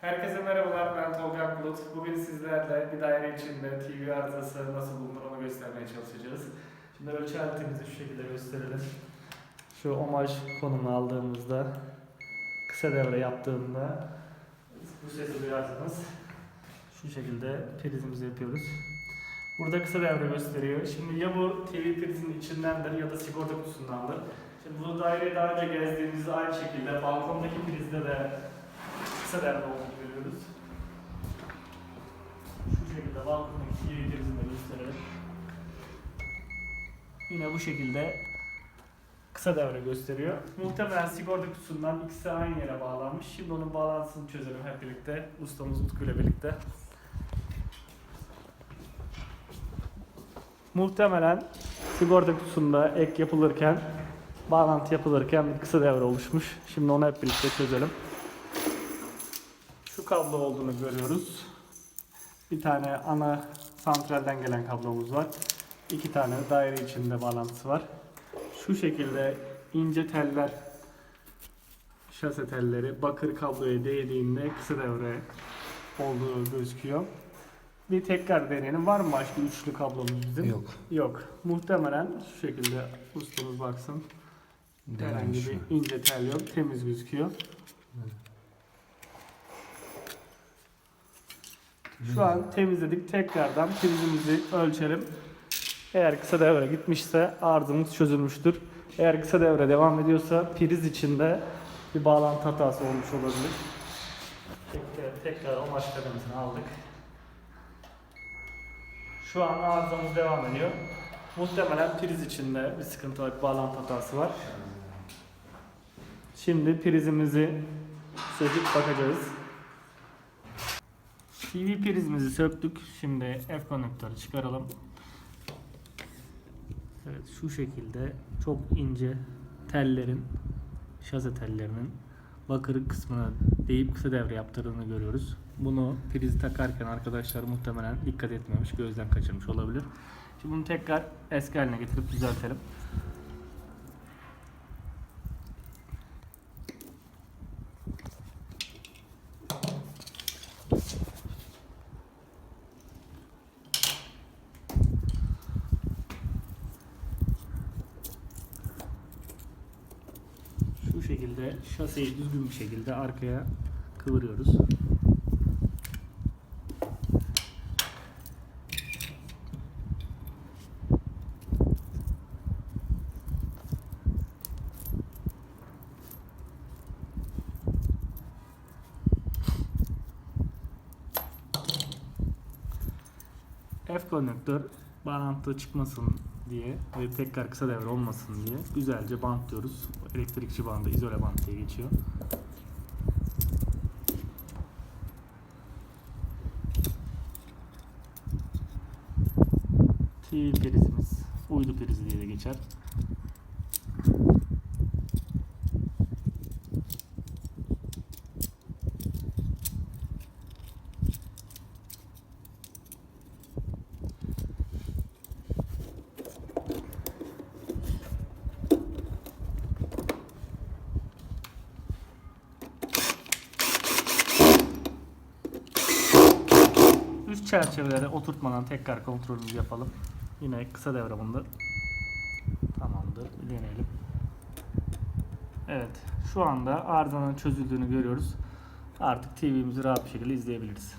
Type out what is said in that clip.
Herkese merhabalar, ben Tolga Bulut. Bugün sizlerle bir daire içinde TV arızası nasıl bulunur onu göstermeye çalışacağız. Şimdi ölçü aletimizi şu şekilde gösterelim. Şu omaj konumunu aldığımızda, kısa devre yaptığında bu sesi duyarsınız. Şu şekilde prizimizi yapıyoruz. Burada kısa devre gösteriyor. Şimdi ya bu TV prizin içindendir ya da sigorta kutusundandır. Şimdi bu daireyi daha önce gezdiğimizde aynı şekilde balkondaki prizde de kısa devre olduğunu Yine bu şekilde kısa devre gösteriyor. Muhtemelen sigorta kutusundan ikisi aynı yere bağlanmış. Şimdi onun bağlantısını çözelim hep birlikte. Ustamız Utku ile birlikte. Muhtemelen sigorta kutusunda ek yapılırken, bağlantı yapılırken bir kısa devre oluşmuş. Şimdi onu hep birlikte çözelim. Şu kablo olduğunu görüyoruz. Bir tane ana santralden gelen kablomuz var. İki tane daire içinde bağlantısı var. Şu şekilde ince teller, şase telleri bakır kabloya değdiğinde kısa devre olduğu gözüküyor. Bir tekrar deneyelim. Var mı başka üçlü kablomuz bizim? Yok. Yok. Muhtemelen şu şekilde ustamız baksın. Herhangi Denemiş bir ince tel yok. Temiz gözüküyor. Şu an temizledik. Tekrardan prizimizi ölçelim. Eğer kısa devre gitmişse arızamız çözülmüştür. Eğer kısa devre devam ediyorsa priz içinde bir bağlantı hatası olmuş olabilir. Tekrar, tekrar o kademesini aldık. Şu an arızamız devam ediyor. Muhtemelen priz içinde bir sıkıntı var, bir bağlantı hatası var. Şimdi prizimizi söküp bakacağız. TV prizimizi söktük. Şimdi F konnektörü çıkaralım. Evet şu şekilde çok ince tellerin şase tellerinin bakır kısmına değip kısa devre yaptırdığını görüyoruz. Bunu priz takarken arkadaşlar muhtemelen dikkat etmemiş, gözden kaçırmış olabilir. Şimdi bunu tekrar eski haline getirip düzeltelim. Şekilde şaseyi düzgün bir şekilde arkaya kıvırıyoruz. F konnektör bağlantı çıkmasın diye ve tekrar kısa devre olmasın diye güzelce bantlıyoruz. Elektrikçi bandı, izole bant diye geçiyor. TV prizimiz uydu prizi diye de geçer. Üst çerçeveleri oturtmadan tekrar kontrolümüzü yapalım. Yine kısa devre bunda. Tamamdır. Deneyelim. Evet. Şu anda arızanın çözüldüğünü görüyoruz. Artık TV'mizi rahat bir şekilde izleyebiliriz.